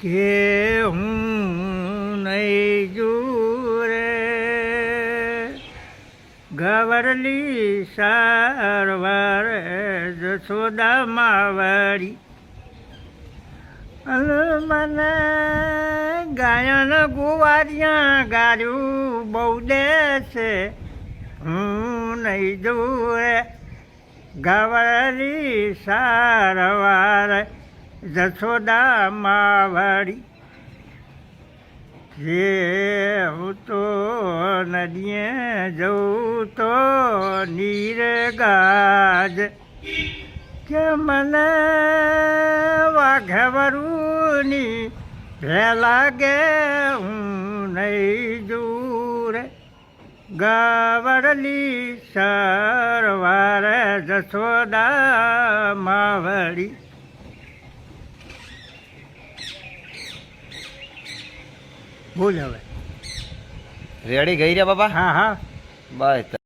કે હું નહીં જુરે. ગવરલી સારવાર જશોદામાં વાળી અને મને ગાયન ગુવારિયા ગાર્યું બહુ દે છે હું નહીં જુરે. ગવરલી સારવાર જશોદામાં માવાડી જે હું તો નદીએ જઉં તો નીર ગાજ. કે મને વાઘવરૂની ભેલા ગે હું નહીં જુરે. ગવડલી સરવાર જશોદા માવડી ભૂલ હવે. રેડી ગઈ રહ્યા બાપા? હા હા. બસ